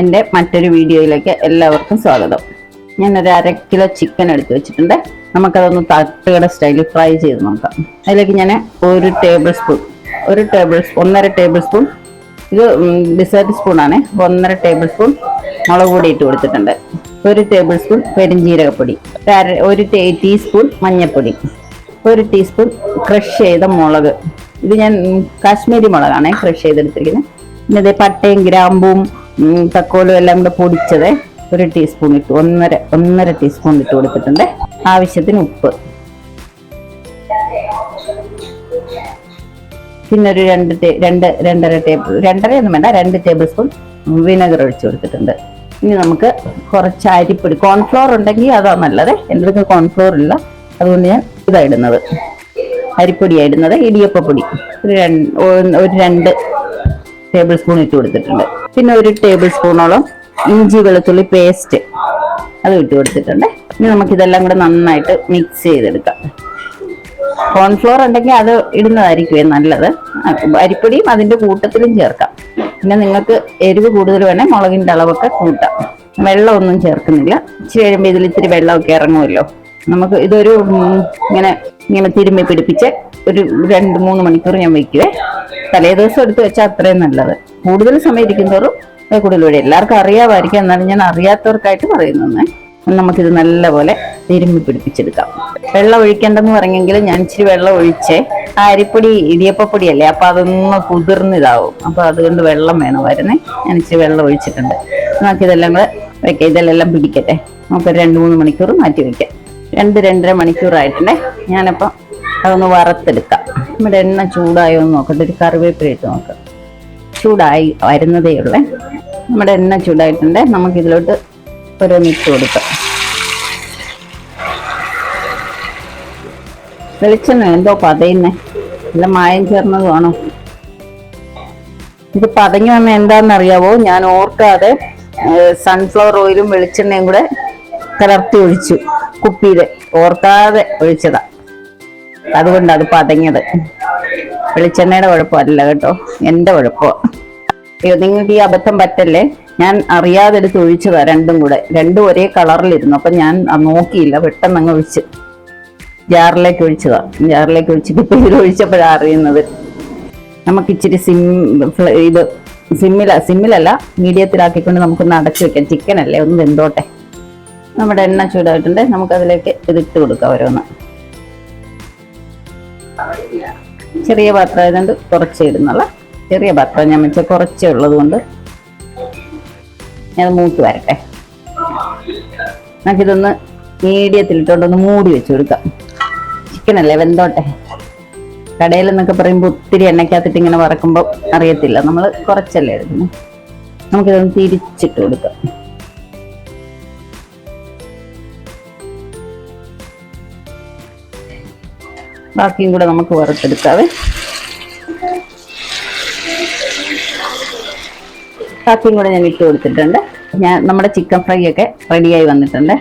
എന്റെ മറ്റൊരു വീഡിയോയിലേക്ക് എല്ലാവർക്കും സ്വാഗതം. ഞാനൊരു അര കിലോ ചിക്കൻ എടുത്ത് വെച്ചിട്ടുണ്ട്. നമുക്കതൊന്ന് തട്ടുകട സ്റ്റൈലിൽ ഫ്രൈ ചെയ്ത് നോക്കാം. അതിലേക്ക് ഞാൻ ഒരു ടേബിൾ സ്പൂൺ ഒരു ടേബിൾ സ്പൂൺ ഒന്നര ടേബിൾ സ്പൂൺ ഇത് ഡിസേർട്ട് സ്പൂണാണ് അപ്പോൾ ഒന്നര ടേബിൾ സ്പൂൺ മുളക് പൊടി ഇട്ട് കൊടുത്തിട്ടുണ്ട്. ഒരു ടേബിൾ സ്പൂൺ പെരുംജീരകപ്പൊടി ഒരു ടീസ്പൂൺ മഞ്ഞൾപ്പൊടി ഒരു ടീസ്പൂൺ ക്രഷ് ചെയ്ത മുളക്. ഇത് ഞാൻ കാശ്മീരി മുളകാണ് ക്രഷ് ചെയ്തെടുത്തിരിക്കുന്നത്. പിന്നെ പട്ടയും ഗ്രാമ്പും തക്കോലും എല്ലാം കൂടെ പൊടിച്ചത് ഒരു ടീസ്പൂൺ ഇട്ട് ഒന്നര ഒന്നര ടീസ്പൂൺ ഇട്ട് കൊടുത്തിട്ടുണ്ട്. ആവശ്യത്തിന് ഉപ്പ്. പിന്നെ ഒരു രണ്ട് രണ്ട് രണ്ടര ടേബിൾ രണ്ടര ഒന്നും വേണ്ട രണ്ട് ടേബിൾ സ്പൂൺ വിനെഗർ ഒഴിച്ചു കൊടുത്തിട്ടുണ്ട്. ഇനി നമുക്ക് കുറച്ച് അരിപ്പൊടി കോൺഫ്ലോർ ഉണ്ടെങ്കിൽ അതാ നല്ലത്. എന്റെ അടുത്ത് കോൺഫ്ലോർ ഇല്ല. അതുകൊണ്ട് ഞാൻ ഇതാ ഇടുന്നത്. അരിപ്പൊടിയാണ് ഇടുന്നത് ഒരു രണ്ട് ഒരു രണ്ട് ടേബിൾ സ്പൂൺ ഇട്ട് കൊടുത്തിട്ടുണ്ട്. പിന്നെ ഒരു ടേബിൾ സ്പൂണോളം ഇഞ്ചി വെളുത്തുള്ളി പേസ്റ്റ് അത് ഇട്ട് കൊടുത്തിട്ടുണ്ട്. ഇനി നമുക്കിതെല്ലാം കൂടെ നന്നായിട്ട് മിക്സ് ചെയ്തെടുക്കാം. കോൺഫ്ലോർ ഉണ്ടെങ്കിൽ അത് ഇടുന്നതായിരിക്കും നല്ലത്. അരിപ്പൊടിയും അതിന്റെ കൂട്ടത്തിലും ചേർക്കാം. പിന്നെ നിങ്ങൾക്ക് എരിവ് കൂടുതൽ വേണേൽ മുളകിന്റെ അളവൊക്കെ കൂട്ടാം. വെള്ളമൊന്നും ചേർക്കുന്നില്ല. ഇച്ചിരി കഴിയുമ്പോൾ ഇതിൽ ഇത്തിരി വെള്ളമൊക്കെ ഇറങ്ങുമല്ലോ. നമുക്ക് ഇതൊരു ഇങ്ങനെ ഇങ്ങനെ തിരുമ്മി പിടിപ്പിച്ച് ഒരു രണ്ട് മൂന്ന് മണിക്കൂർ ഞാൻ വെക്കുവേ. തലേ ദിവസം എടുത്ത് വെച്ചാൽ അത്രയും നല്ലത്. കൂടുതൽ സമയം ഇരിക്കും തോറും കൂടുതൽ എല്ലാവർക്കും അറിയാമായിരിക്കും. എന്നാലും ഞാൻ അറിയാത്തവർക്കായിട്ട് പറയുന്നേ നമുക്കിത് നല്ലപോലെ തിരുമ്പി പിടിപ്പിച്ചെടുക്കാം. വെള്ളം ഒഴിക്കേണ്ടെന്ന് പറഞ്ഞെങ്കിൽ ഞാൻ ഇച്ചിരി വെള്ളം ഒഴിച്ച് അരിപ്പൊടി ഇടിയപ്പപ്പൊടിയല്ലേ അപ്പം അതൊന്ന് കുതിർന്നിതാവും. അപ്പോൾ അതുകൊണ്ട് വെള്ളം വേണം വരുന്നേ. ഞാൻ ഇച്ചിരി വെള്ളം ഒഴിച്ചിട്ടുണ്ട്. നമുക്കിതെല്ലാം കൂടെ വെക്കാം. ഇതെല്ലാം പിടിക്കട്ടെ. നമുക്ക് രണ്ട് മൂന്ന് മണിക്കൂർ മാറ്റി വെക്കാം. രണ്ട് രണ്ടര മണിക്കൂറായിട്ടുണ്ടേ. ഞാനപ്പം അതൊന്ന് വറുത്തെടുക്കാം. നമ്മുടെ എണ്ണ ചൂടായോ എന്ന് നോക്കട്ടെ. ഒരു കറിവേപ്പില ഇട്ട് നോക്കാം. ചൂടായി വരുന്നതേ ഉള്ളേ. നമ്മുടെ എണ്ണ ചൂടായിട്ടുണ്ട്. നമുക്കിതിലോട്ട് ഓരോന്ന് ഇട്ട് കൊടുക്കാം. വെളിച്ചെണ്ണ എന്തോ പതയുന്നേ. നല്ല മായം ചേർന്നതുമാണോ ഇത് പതഞ്ഞു വന്ന എന്താണെന്നറിയാവോ? ഞാൻ ഓർക്കാതെ സൺഫ്ലവർ ഓയിലും വെളിച്ചെണ്ണയും കൂടെ കലർത്തി ഒഴിച്ചു. കുപ്പിയിൽ ഓർക്കാതെ ഒഴിച്ചതാ. അതുകൊണ്ട് അത് പതഞ്ഞത് വെളിച്ചെണ്ണയുടെ കുഴപ്പമല്ല കേട്ടോ. എന്റെ കുഴപ്പമാണ് അയ്യോ നിങ്ങൾക്ക് ഈ അബദ്ധം പറ്റല്ലേ? ഞാൻ അറിയാതെ എടുത്ത് ഒഴിച്ചതാ രണ്ടും കൂടെ. രണ്ടും ഒരേ കളറിലിരുന്നു. അപ്പൊ ഞാൻ നോക്കിയില്ല. പെട്ടെന്ന് അങ്ങ് ഒഴിച്ച്. ജാറിലേക്ക് ഒഴിച്ചതാ. ജാറിലേക്ക് ഒഴിച്ചിട്ട് ഇപ്പൊ ഇതിൽ ഒഴിച്ചപ്പോഴാണ് അറിയുന്നത്. നമുക്ക് ഇച്ചിരി സിം ഇത് സിമ്മില സിമ്മിലല്ല മീഡിയത്തിലാക്കിക്കൊണ്ട് നമുക്കൊന്ന് അടച്ചു വെക്കാം. ചിക്കൻ അല്ലേ ഒന്ന് വെന്തോട്ടെ. നമ്മുടെ എണ്ണ ചൂടായിട്ടുണ്ട്. നമുക്കതിലേക്ക് ഇതിട്ട് കൊടുക്കാം ഓരോന്ന്. ചെറിയ പാത്രം ആയതുകൊണ്ട് കുറച്ച് ഇടുന്നുള്ള ചെറിയ പാത്രം ഞാൻ വെച്ചാൽ കുറച്ചേ ഉള്ളത് കൊണ്ട് ഞാൻ മൂത്ത് വരട്ടെ. നമുക്കിതൊന്ന് മീഡിയത്തിലിട്ടോണ്ടൊന്ന് മൂടി വെച്ച് കൊടുക്കാം. ചിക്കൻ അല്ലേ വെന്തോട്ടെ. കടയിൽ എന്നൊക്കെ പറയുമ്പോൾ ഒത്തിരി എണ്ണയ്ക്കകത്തിട്ട് ഇങ്ങനെ വറക്കുമ്പോൾ അറിയത്തില്ല. നമ്മൾ കുറച്ചല്ലേ എടുക്കുന്നു. നമുക്കിതൊന്ന് തിരിച്ചിട്ട് കൊടുക്കാം. ബാക്കിയും കൂടെ നമുക്ക് വറുത്തെടുക്കാവേ. ബാക്കിയും കൂടെ ഞാൻ ഇട്ട് കൊടുത്തിട്ടുണ്ട്. ഞാൻ നമ്മുടെ ചിക്കൻ ഫ്രൈ ഒക്കെ റെഡിയായി വന്നിട്ടുണ്ട്.